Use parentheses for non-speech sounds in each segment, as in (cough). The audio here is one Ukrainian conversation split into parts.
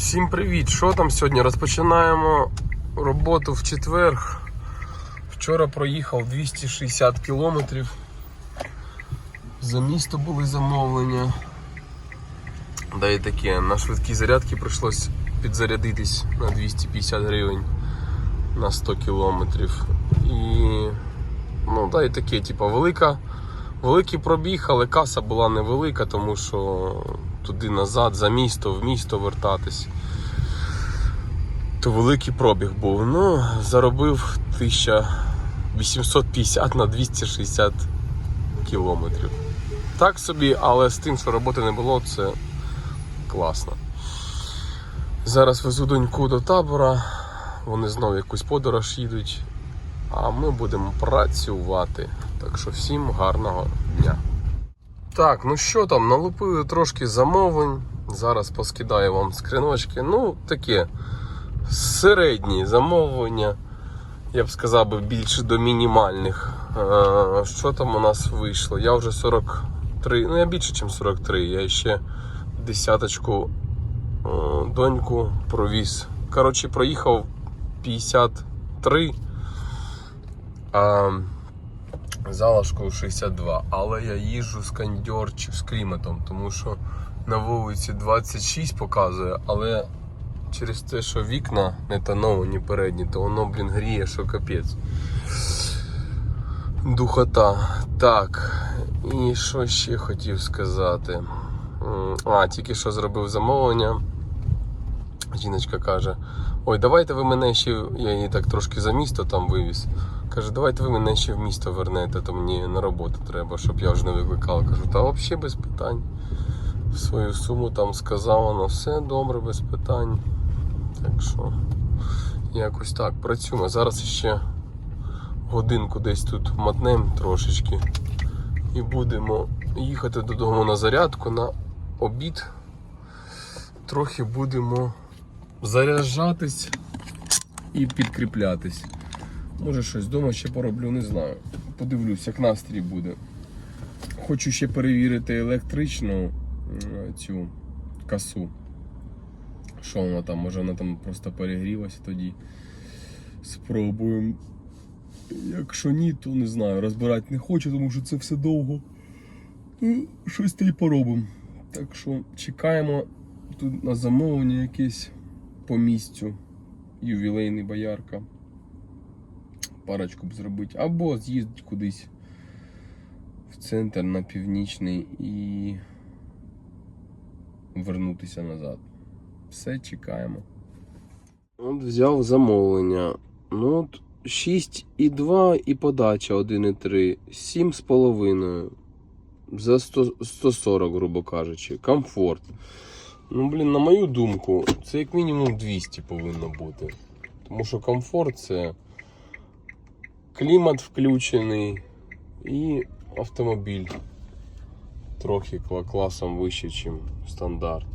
Всім привіт! Що там сьогодні? Розпочинаємо роботу в четвер. Вчора проїхав 260 кілометрів. За місто були замовлення. Да і таке, на швидкій зарядці прийшлось підзарядитись на 250 гривень на 100 кілометрів. І ну, да, і таке, типа, велика, великий пробіг, але каса була невелика, тому що туди назад, за місто, в місто вертатись. То великий пробіг був. Ну, заробив 1850 на 260 кілометрів. Так собі, але з тим, що роботи не було, це класно. Зараз везу доньку до табора, вони знову якусь подорож їдуть, а ми будемо працювати. Так що всім гарного дня. Так, ну що там, налупили трошки замовлень. Зараз поскидаю вам скриночки. Ну, таке середні замовлення. Я б сказав би більше до мінімальних. Е, Що там у нас вийшло? Я вже 43, ну я більше, ніж 43. Я ще десяточку е, доньку провіз. Коротше, проїхав 53. А залишкою 62. Але я їжджу з кондьор чи з кліматом, тому що на вулиці 26 показує, але через те, що вікна не тоновані передні, то воно, блін, гріє, що капець. Духота. Так. І що ще хотів сказати? А, тільки що зробив замовлення. Жіночка каже: Ой, давайте ви мене ще. Я її так трошки за місто там вивіз. Каже, давайте ви мене ще в місто вернете, то мені на роботу треба, щоб я вже не викликав. Кажу, та взагалі без питань. Свою суму там сказав, вона все добре, без питань. Так що якось так працюємо. Зараз ще годинку десь тут мотнем трошечки. І будемо їхати додому на зарядку, на обід. Трохи будемо заряджатись і підкріплятись. Може щось вдома ще пороблю, не знаю. Подивлюсь, як настрій буде. Хочу ще перевірити електричну цю касу. Що вона там, може вона там просто перегрілася тоді. Спробуємо. Якщо ні, то не знаю, розбирати не хочу, тому що це все довго. Ну, щось та й поробимо. Так що чекаємо тут на замовлення якесь по місцю. Ювілейний боярка. Парочку б зробити. Або з'їздити кудись в центр на північний і вернутися назад. Все чекаємо. От взяв замовлення. Ну от 6,2 і подача 1,3. 7,5. За 100, 140, грубо кажучи. Комфорт. Ну, блін, на мою думку, це як мінімум 200 повинно бути. Тому що комфорт це клімат включений і автомобіль трохи кла- класом вище, ніж стандарт.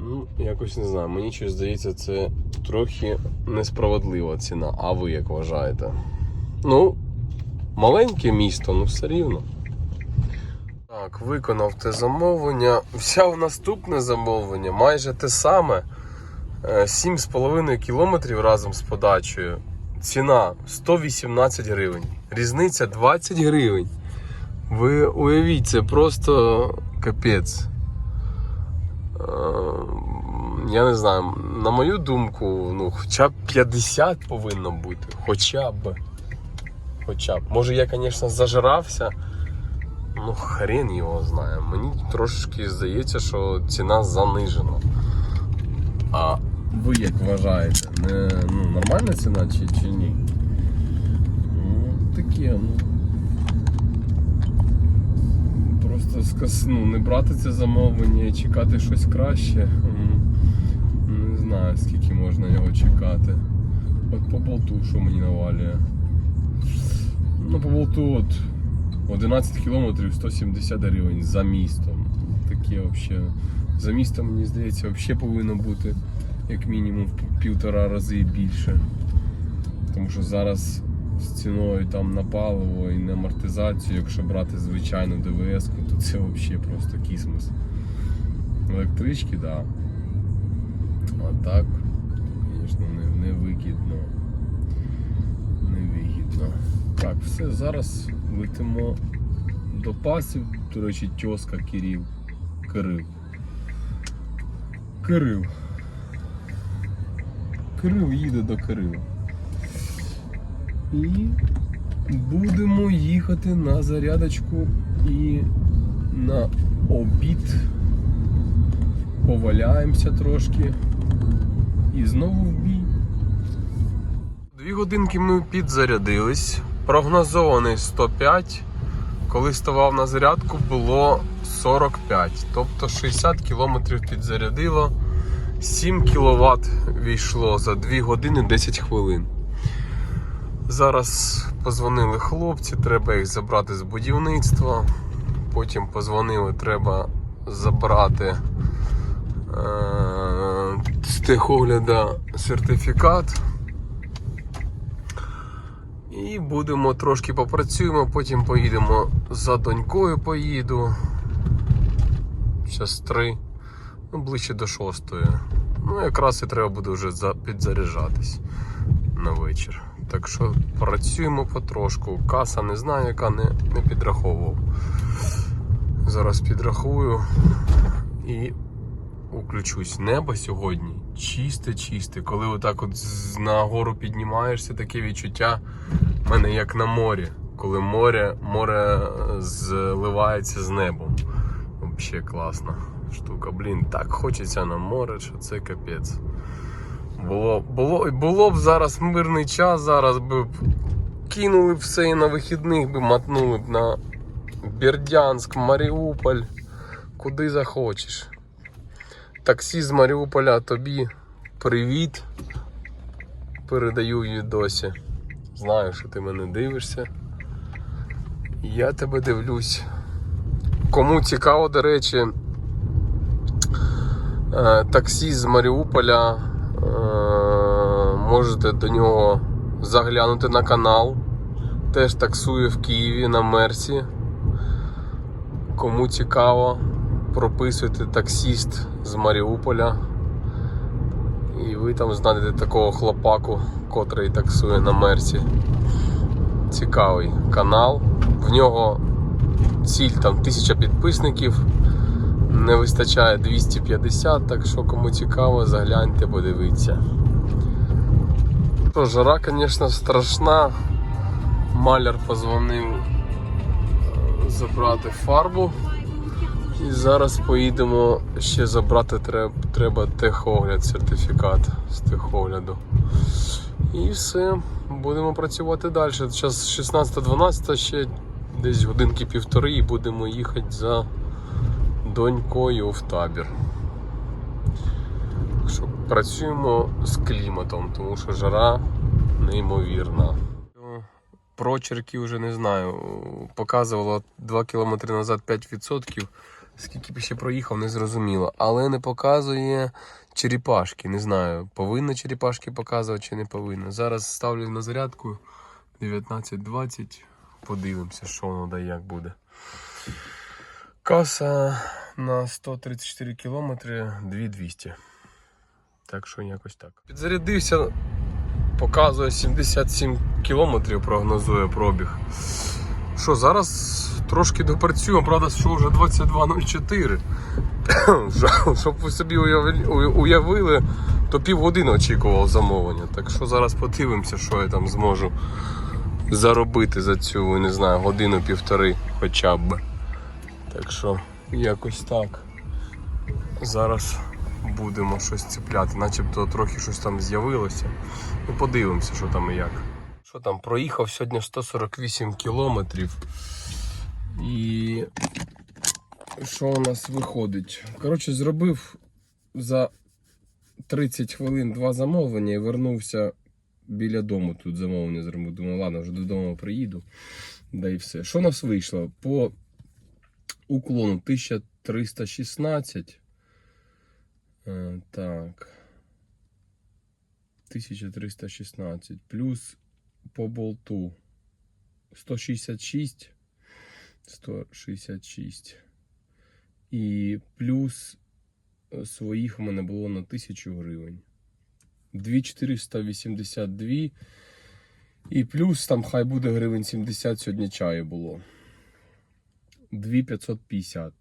Ну, якось не знаю, мені щось здається, це трохи несправедлива ціна. А ви як вважаєте? Ну, маленьке місто, ну все рівно. Так, виконав те замовлення. Взяв наступне замовлення, майже те саме. Е, 7,5 кілометрів разом з подачею. Ціна 118 гривень. Різниця 20 гривень. Ви уявіть, це просто капець. Е, Я не знаю, на мою думку, ну, хоча б 50 повинно бути. Хоча б. Хоча б. Може я, звісно, зажирався. Ну, хрен його знає. Мені трошечки здається, що ціна занижена. А ви як вважаєте? Не, ну, нормальна ціна чи, чи ні? Ну, таке, ну. Просто сказ, ну, не брати це замовлення і чекати щось краще. Не знаю, скільки можна його чекати. От по болту, що мені навалює. Ну, по болту от 11 кілометрів 170 гривень за містом. Таке взагалі. За містом, мені здається, взагалі повинно бути як мінімум в півтора рази більше. Тому що зараз з ціною там на паливо і на амортизацію, якщо брати звичайну ДВС, то це взагалі просто кісмос. Електрички, так. Да. А так, звісно, не, не вигідно. Невигідно. Так, все, зараз летимо до пасів. До речі, тьоска Кирил. Кирил. Кирил. Кирил їде до Кирила. І будемо їхати на зарядочку і на обід. Поваляємося трошки. І знову в бій. Дві годинки ми підзарядились. Прогнозований 105. Коли ставав на зарядку, було 45. Тобто 60 км підзарядило. 7 кВт війшло за 2 години 10 хвилин. Зараз позвонили хлопці, треба їх забрати з будівництва. Потім позвонили, треба забрати е- з техогляда сертифікат. І будемо трошки попрацюємо, потім поїдемо за донькою поїду. Зараз три, ну ближче до шостої. Ну, якраз і треба буде вже підзаряджатись на вечір. Так що працюємо потрошку. Каса не знаю, яка не, не підраховував. Зараз підрахую і уключусь. Небо сьогодні чисте-чисте. Коли отак от на гору піднімаєшся, таке відчуття в мене як на морі. Коли море, море е, зливається з небом. Взагалі класна штука. Блін, так хочеться на море, що це капець. Було, було, було б зараз мирний час, зараз би кинули б все і на вихідних би мотнули б на Бердянськ, Маріуполь, куди захочеш. Таксі з Маріуполя тобі привіт. Передаю в відосі. Знаю, що ти мене дивишся. Я тебе дивлюсь. Кому цікаво, до речі, таксі з Маріуполя. е, Можете до нього заглянути на канал. Теж таксує в Києві на Мерсі. Кому цікаво, прописуйте таксіст з Маріуполя. І ви там знайдете такого хлопаку, котрий таксує на Мерсі. Цікавий канал. В нього ціль там 1000 підписників. Не вистачає 250, так що кому цікаво, загляньте, подивіться. То жара, звісно, страшна. Маляр позвонив е, забрати фарбу. І зараз поїдемо ще забрати треба, треба техогляд, сертифікат з техогляду. І все, будемо працювати далі. Зараз 16.12, ще десь годинки півтори і будемо їхати за донькою в табір. Що працюємо з кліматом, тому що жара неймовірна. Прочерки вже не знаю. Показувало 2 км назад 5%. Скільки б ще проїхав, не зрозуміло. Але не показує черепашки. Не знаю, повинна черепашки показувати чи не повинна. Зараз ставлю на зарядку 19.20. Подивимося, що воно да як буде. Каса на 134 кілометри 2200. Так що якось так. Підзарядився, показує 77 кілометрів, прогнозує пробіг. Що, зараз трошки допрацюємо, правда, що вже 22.04. (coughs) Щоб ви собі уявили, то півгодини очікував замовлення. Так що зараз подивимося, що я там зможу заробити за цю, не знаю, годину-півтори хоча б. Так що якось так. Зараз будемо щось цепляти, начебто трохи щось там з'явилося. Ну, подивимося, що там і як. Що там, проїхав сьогодні 148 кілометрів. І що у нас виходить? Коротше, зробив за 30 хвилин два замовлення і вернувся біля дому. Тут замовлення зробив. Думаю, ладно, вже додому приїду. Да і все. Що у нас вийшло? По уклону 1316. Е, Так. 1316. Плюс по болту 166. 166. І плюс е, своїх у мене було на 1000 гривень. 2482. І плюс там хай буде гривень 70 сьогодні чаю було. 2550.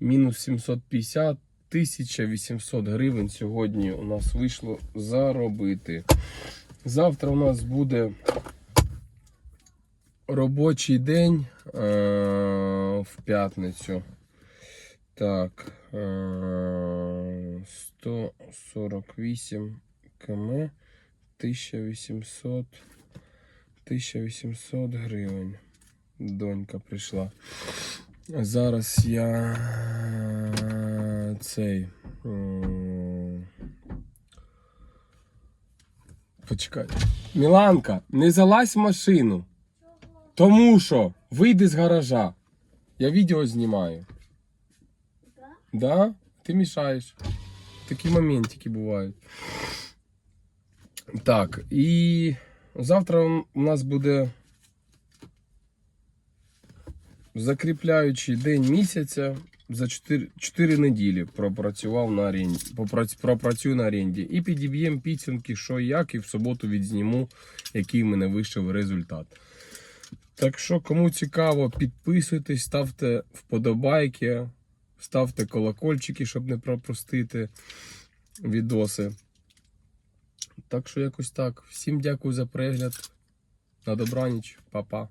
Мінус 750, 1800 гривень сьогодні у нас вийшло заробити. Завтра у нас буде робочий день е- в п'ятницю. Так, е- 148 км 1800 1800 гривень. Донька прийшла. Зараз я е, цей. Почекай. Міланка, не залазь в машину. Тому що вийди з гаража. Я відео знімаю. Да? Ти мішаєш. Такі моментики бувають. Так, і завтра у нас буде закріпляючий день місяця. За 4, 4 неділі пропрацював на оренді, пропрацюю на оренді. І підіб'ємо підсумки, що і як, і в суботу відзніму, який в мене вийшов результат. Так що, кому цікаво, підписуйтесь, ставте вподобайки, ставте колокольчики, щоб не пропустити відоси. Так що якось так. Всім дякую за перегляд. На добраніч, па-па.